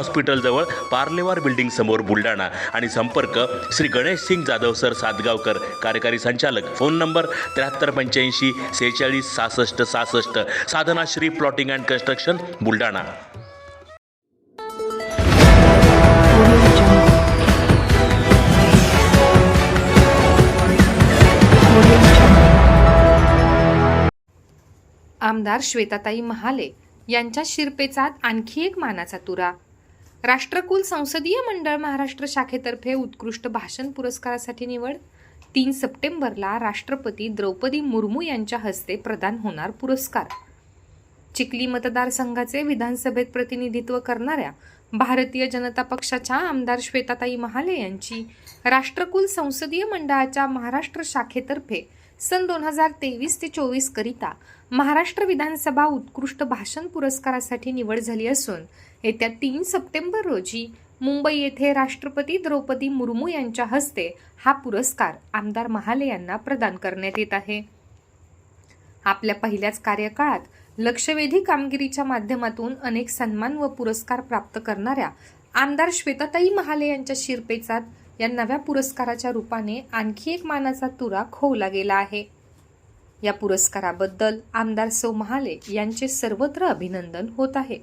हॉस्पिटलजवळ Parlewar building समोर बुलढाणा. आणि संपर्क श्री गणेश सिंग जाधव सर सातगावकर कार्यकारी संचालक. फोन नंबर त्र्याहत्तर पंच्याऐंशी सेहेचाळीस सहासष्ट सहासष्ट. Sadhana Shri plotting and construction Buldhana. आमदार श्वेताताई महाले यांच्या शिरपेचात आणखी एक मानाचा तुरा. राष्ट्रकुल संसदीय मंडळ महाराष्ट्र शाखेतर्फे उत्कृष्ट भाषण पुरस्कारासाठी निवड. तीन सप्टेंबरला राष्ट्रपती द्रौपदी मुर्मू यांच्या हस्ते प्रदान होणार पुरस्कार. चिखली मतदारसंघाचे विधानसभेत प्रतिनिधित्व करणाऱ्या भारतीय जनता पक्षाच्या आमदार श्वेताताई महाले यांची राष्ट्रकुल संसदीय मंडळाच्या महाराष्ट्र शाखेतर्फे सन दोन हजार तेवीस ते चोवीस करिता महाराष्ट्र विधानसभा उत्कृष्ट भाषण पुरस्कारासाठी निवड झाली असून येत्या तीन सप्टेंबर रोजी मुंबई येथे राष्ट्रपती द्रौपदी मुर्मू यांच्या हस्ते हा पुरस्कार आमदार महाले यांना प्रदान करण्यात येत आहे. आपल्या पहिल्याच कार्यकाळात लक्षवेधी कामगिरीच्या माध्यमातून अनेक सन्मान व पुरस्कार प्राप्त करणाऱ्या आमदार श्वेताताई महाले यांच्या शिरपेचात या नव्या पुरस्काराच्या रूपाने आणखी एक मानाचा तुरा खोवला गेला आहे. या पुरस्काराबद्दल आमदार सौ महाले यांचे सर्वत्र अभिनंदन होत आहे.